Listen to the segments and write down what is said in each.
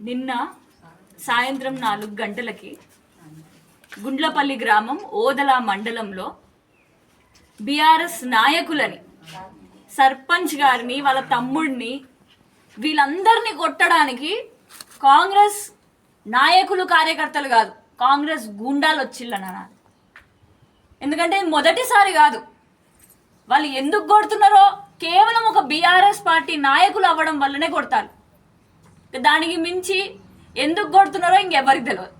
నిన్న సాయంత్రం నాలుగు గంటలకి గుండ్లపల్లి గ్రామం ఓదల మండలంలో బీఆర్ఎస్ నాయకులని సర్పంచ్ గారిని వాళ్ళ తమ్ముడిని వీళ్ళందరినీ కొట్టడానికి కాంగ్రెస్ నాయకులు కార్యకర్తలు కాదు కాంగ్రెస్ గూండాలు వచ్చిల్లన్న ఎందుకంటే మొదటిసారి కాదు. వాళ్ళు ఎందుకు కొడుతున్నారో కేవలం ఒక బీఆర్ఎస్ పార్టీ నాయకులు అవ్వడం వల్లనే కొడతారు. దానికి మించి ఎందుకు కొడుతున్నారో ఇంకెవరికి తెలియదు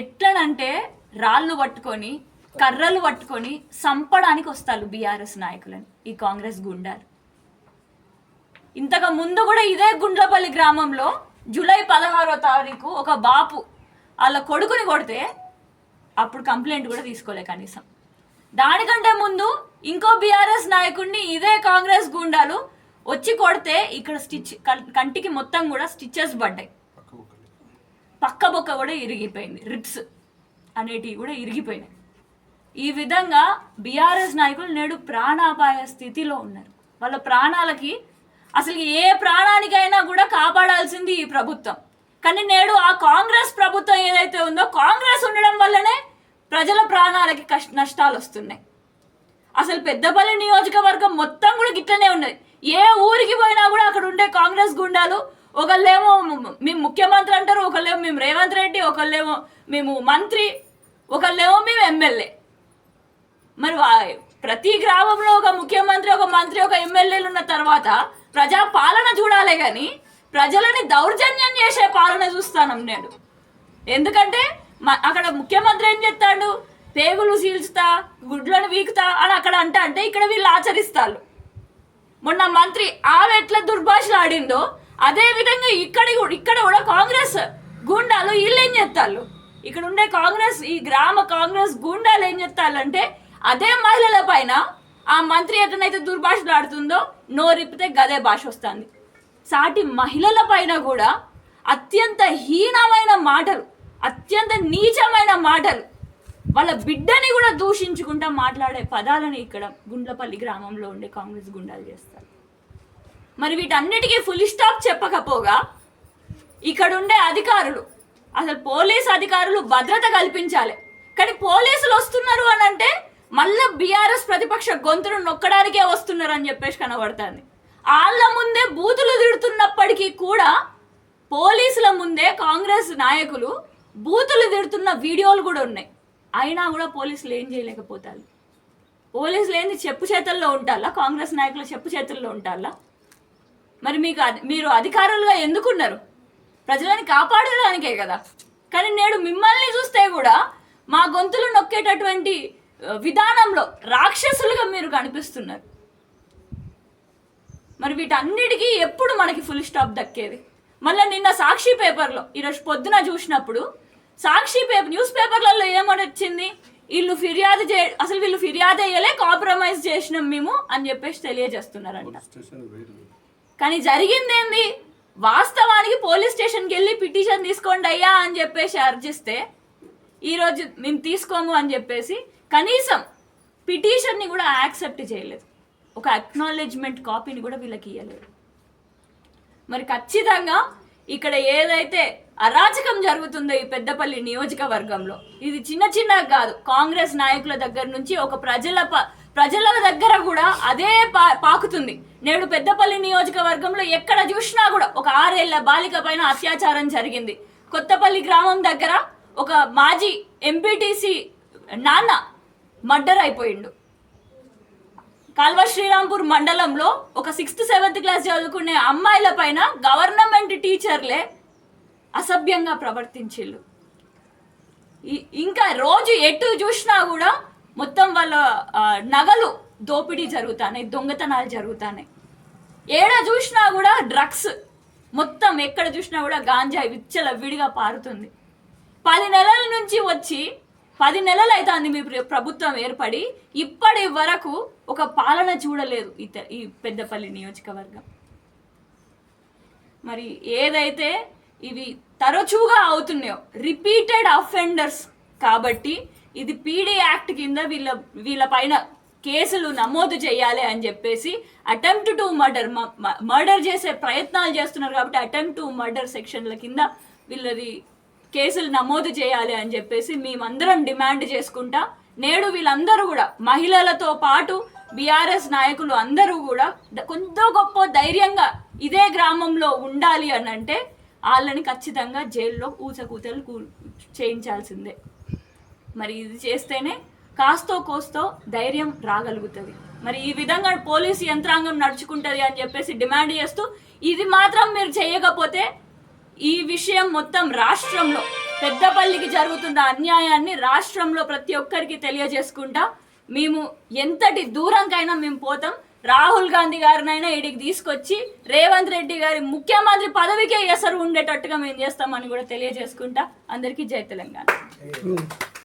ఎట్లనంటే రాళ్ళు పట్టుకొని కర్రలు పట్టుకొని సంపడానికి వస్తారు బీఆర్ఎస్ నాయకులని ఈ కాంగ్రెస్ గుండాలు. ఇంతకు ముందు కూడా ఇదే గుండ్లపల్లి గ్రామంలో జూలై పదహారో తారీఖు ఒక బాపు వాళ్ళ కొడుకుని కొడితే అప్పుడు కంప్లైంట్ కూడా తీసుకోలే కనీసం. దానికంటే ముందు ఇంకో బీఆర్ఎస్ నాయకుడిని ఇదే కాంగ్రెస్ గుండాలు వచ్చి కొడితే ఇక్కడ స్టిచ్ కంటికి మొత్తం కూడా స్టిచెస్ పడ్డాయి. పక్క బొక్క కూడా ఇరిగిపోయింది రిప్స్ అనేటివి కూడా ఇరిగిపోయినాయి. ఈ విధంగా బీఆర్ఎస్ నాయకులు నేడు ప్రాణాపాయ స్థితిలో ఉన్నారు. వాళ్ళ ప్రాణాలకి అసలు ఏ ప్రాణానికైనా కూడా కాపాడాల్సింది ఈ ప్రభుత్వం. కానీ నేడు ఆ కాంగ్రెస్ ప్రభుత్వం ఏదైతే ఉందో కాంగ్రెస్ ఉండడం వల్లనే ప్రజల ప్రాణాలకి కష్ట నష్టాలు వస్తున్నాయి. అసలు పెద్దపల్లి నియోజకవర్గం మొత్తం కూడా గిట్లనే ఉన్నది. ఏ ఊరికి పోయినా కూడా అక్కడ ఉండే కాంగ్రెస్ గుండాలు ఒకళ్ళేమో మేము ముఖ్యమంత్రి అంటారు ఒకళ్ళేమో మేము రేవంత్ రెడ్డి ఒకళ్ళేమో మేము మంత్రి ఒకళ్ళేమో మేము ఎమ్మెల్యే. మరి ప్రతి గ్రామంలో ఒక ముఖ్యమంత్రి ఒక మంత్రి ఒక ఎమ్మెల్యేలు ఉన్న తర్వాత ప్రజా పాలన చూడాలి కానీ ప్రజలని దౌర్జన్యం చేసే పాలన చూస్తాను నేను. ఎందుకంటే మ- అక్కడ ముఖ్యమంత్రి ఏం చెప్తాడు పేగులు సీల్చుతా గుడ్లను వీకుతా అని అక్కడ అంట అంటే ఇక్కడ వీళ్ళు ఆచరిస్తారు. మొన్న మంత్రి ఆమె ఎట్లా దుర్భాషలు ఆడిందో అదే విధంగా ఇక్కడ కూడా ఇక్కడ కూడా కాంగ్రెస్ గుండాలు వీళ్ళు ఏం చేస్తారు ఇక్కడ ఉండే కాంగ్రెస్ ఈ గ్రామ కాంగ్రెస్ గుండాలు ఏం చేస్తారంటే అదే మహిళల పైన ఆ మంత్రి ఎటనైతే దుర్భాషలు ఆడుతుందో నోరిప్పితే గదే భాష వస్తుంది. సాటి మహిళల పైన కూడా అత్యంత హీనమైన మాటలు అత్యంత నీచమైన మాటలు వాళ్ళ బిడ్డని కూడా దూషించుకుంటా మాట్లాడే పదాలని ఇక్కడ గుండ్లపల్లి గ్రామంలో ఉండే కాంగ్రెస్ గుండాలు చేస్తారు. మరి వీటన్నిటికీ ఫుల్ స్టాప్ చెప్పకపోగా ఇక్కడ ఉండే అధికారులు అసలు పోలీస్ అధికారులు భద్రత కల్పించాలి. కానీ పోలీసులు వస్తున్నారు అని అంటే మళ్ళీ బీఆర్ఎస్ ప్రతిపక్ష గొంతును నొక్కడానికే వస్తున్నారు అని చెప్పేసి కనబడుతుంది. వాళ్ళ ముందే బూతులు తిడుతున్నప్పటికీ కూడా పోలీసుల ముందే కాంగ్రెస్ నాయకులు బూతులు తిడుతున్న వీడియోలు కూడా ఉన్నాయి. అయినా కూడా పోలీసులు ఏం చేయలేకపోతారు? పోలీసులు ఏంది చెప్పు చేతుల్లో ఉంటారా? కాంగ్రెస్ నాయకులు చెప్పు చేతుల్లో ఉంటారా? మరి మీకు మీరు అధికారులుగా ఎందుకున్నారు? ప్రజలని కాపాడడానికే కదా. కానీ నేడు మిమ్మల్ని చూస్తే కూడా మా గొంతులు నొక్కేటటువంటి విధానంలో రాక్షసులుగా మీరు కనిపిస్తున్నారు. మరి వీటన్నిటికీ ఎప్పుడు మనకి ఫుల్ స్టాప్ దక్కేది? మళ్ళీ నిన్న సాక్షి పేపర్లో ఈరోజు పొద్దున చూసినప్పుడు సాక్షి పేపర్ న్యూస్ పేపర్లలో ఏమని వచ్చింది వీళ్ళు ఫిర్యాదు చే అసలు వీళ్ళు ఫిర్యాదు అయ్యలే కాంప్రమైజ్ చేసినాం మేము అని చెప్పేసి తెలియజేస్తున్నారంట. కానీ జరిగింది ఏంది వాస్తవానికి పోలీస్ స్టేషన్కి వెళ్ళి పిటిషన్ తీసుకోండి అయ్యా అని చెప్పేసి అర్జిస్తే ఈరోజు మేము తీసుకోము అని చెప్పేసి కనీసం పిటిషన్ని కూడా యాక్సెప్ట్ చేయలేదు. ఒక అక్నాలెడ్జ్మెంట్ కాపీని కూడా వీళ్ళకి ఇవ్వలేదు మరి ఖచ్చితంగా ఇక్కడ ఏదైతే అరాచకం జరుగుతుందో ఈ పెద్దపల్లి నియోజకవర్గంలో? ఇది చిన్న చిన్న కాదు. కాంగ్రెస్ నాయకుల దగ్గర నుంచి ఒక ప్రజల ప- ప్రజల దగ్గర కూడా అదే పా పాకుతుంది. నేడు పెద్దపల్లి నియోజకవర్గంలో ఎక్కడ చూసినా కూడా ఒక ఆరేళ్ళ బాలిక పైన అత్యాచారం జరిగింది. కొత్తపల్లి గ్రామం దగ్గర ఒక మాజీ ఎంపీటీసీ నాన్న మర్డర్ అయిపోయిండు. కాల్వ శ్రీరాంపూర్ మండలంలో ఒక సిక్స్త్ సెవెంత్ క్లాస్ చదువుకునే అమ్మాయిల పైన గవర్నమెంట్ టీచర్లే అసభ్యంగా ప్రవర్తించిళ్ళు. ఇంకా రోజు ఎటు చూసినా కూడా మొత్తం వాళ్ళ నగలు దోపిడీ జరుగుతాయి దొంగతనాలు జరుగుతాయి ఏడ చూసినా కూడా డ్రగ్స్ మొత్తం ఎక్కడ చూసినా కూడా గాంజా విచ్చల విడిగా పారుతుంది. పది నెలల నుంచి వచ్చి పది నెలలు అవుతుంది మీ ప్రభుత్వం ఏర్పడి ఇప్పటి వరకు ఒక పాలన చూడలేదు ఈ ఈ పెద్దపల్లి నియోజకవర్గం. మరి ఏదైతే ఇవి తరచుగా అవుతున్నాయో. రిపీటెడ్ అఫెండర్స్ కాబట్టి ఇది పీడీ యాక్ట్ కింద వీళ్ళ వీళ్ళ పైన కేసులు నమోదు చేయాలి అని చెప్పేసి అటెంప్ట్ టు మర్డర్ మర్డర్ చేసే ప్రయత్నాలు చేస్తున్నారు కాబట్టి అటెంప్ట్ టు మర్డర్ సెక్షన్ల కింద వీళ్ళది కేసులు నమోదు చేయాలి అని చెప్పేసి మేమందరం డిమాండ్ చేసుకుంటా నేడు వీళ్ళందరూ కూడా మహిళలతో పాటు బీఆర్ఎస్ నాయకులు అందరూ కూడా కొంత గొప్ప ధైర్యంగా ఇదే గ్రామంలో ఉండాలి అని అంటే వాళ్ళని ఖచ్చితంగా జైల్లో ఊచకూతలు కూ చేయించాల్సిందే. మరి ఇది చేస్తేనే కాస్తో కోస్తో ధైర్యం రాగలుగుతుంది. మరి ఈ విధంగా పోలీసు యంత్రాంగం నడుచుకుంటుంది అని చెప్పేసి డిమాండ్ చేస్తూ ఇది మాత్రం మీరు చేయకపోతే ఈ విషయం మొత్తం రాష్ట్రంలో పెద్దపల్లికి జరుగుతున్న అన్యాయాన్ని రాష్ట్రంలో ప్రతి ఒక్కరికి తెలియజేసుకుంటా. మేము ఎంతటి దూరంకైనా మేము పోతాం. రాహుల్ గాంధీ గారినైనా ఇడికి తీసుకొచ్చి రేవంత్ రెడ్డి గారి ముఖ్యమంత్రి పదవికే ఎసరు ఉండేటట్టుగా మేము చేస్తామని కూడా తెలియజేసుకుంటా. అందరికీ జై తెలంగాణ.